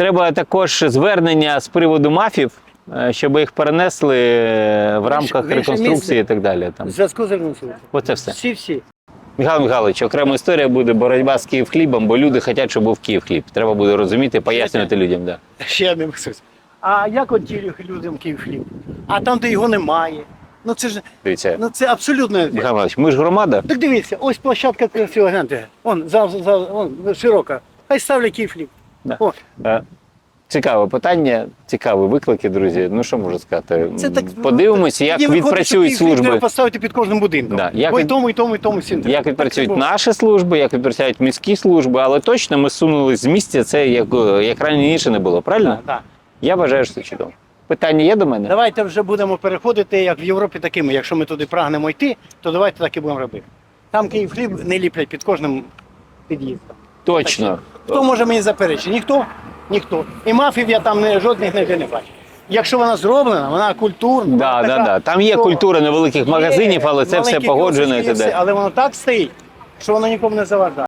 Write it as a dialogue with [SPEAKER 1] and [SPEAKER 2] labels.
[SPEAKER 1] Треба також звернення з приводу мафів, е, щоб їх перенесли е, в рамках
[SPEAKER 2] ви
[SPEAKER 1] реконструкції
[SPEAKER 2] місце?
[SPEAKER 1] і так далі. Там.
[SPEAKER 2] Зв'язку з революцією.
[SPEAKER 1] Оце все.
[SPEAKER 2] Всі всі.
[SPEAKER 1] Михайло Михайлович, окрема історія буде боротьба з Київ хлібом, бо люди хочуть, щоб був Київ хліб. Треба буде розуміти, пояснювати людям. Да.
[SPEAKER 2] Ще не Максус. А як от ті людям Київ хліб? А там, де його немає. Ну це ж
[SPEAKER 1] Дивіться,
[SPEAKER 2] ну це абсолютно.
[SPEAKER 1] Михайло Михайлович, ми ж громада.
[SPEAKER 2] Так дивіться, ось площадка красива, гляньте. Вон, за, за, вон, широка. Хай ставлять Київ хліб.
[SPEAKER 1] Да.
[SPEAKER 2] О,
[SPEAKER 1] Е, Цікаве питання, цікаві виклики, друзі. Ну що можу сказати?
[SPEAKER 2] це так,
[SPEAKER 1] Подивимося, як відпрацюють
[SPEAKER 2] хліб Треба поставити під кожним будинком.
[SPEAKER 1] Да, як
[SPEAKER 2] Бо і
[SPEAKER 1] від-
[SPEAKER 2] тому, і тому, і тому всім.
[SPEAKER 1] Як відпрацюють
[SPEAKER 2] Так,
[SPEAKER 1] наші служби, як відпрацюють міські служби, але точно ми сунулись з місця, це як, як раніше не було, правильно?
[SPEAKER 2] Да, да.
[SPEAKER 1] Я вважаю, що це чудово. Питання є до мене?
[SPEAKER 2] Давайте вже будемо переходити, як в Європі такими. Якщо ми туди прагнемо йти, то давайте так і будемо робити. Там Київ хліб не ліплять під кожним під'їздом.
[SPEAKER 1] Точно.
[SPEAKER 2] Хто може мені заперечити? Ніхто? Ніхто. І мафів я там не, жодних ніде не бачу. Якщо вона зроблена, вона культурна.
[SPEAKER 1] Да,
[SPEAKER 2] вона
[SPEAKER 1] да,
[SPEAKER 2] така,
[SPEAKER 1] да. Там є
[SPEAKER 2] то
[SPEAKER 1] культура невеликих магазинів, але це все
[SPEAKER 2] маленькі
[SPEAKER 1] погоджено і так
[SPEAKER 2] все,
[SPEAKER 1] далі.
[SPEAKER 2] Але воно так стоїть, що воно нікому не заважає.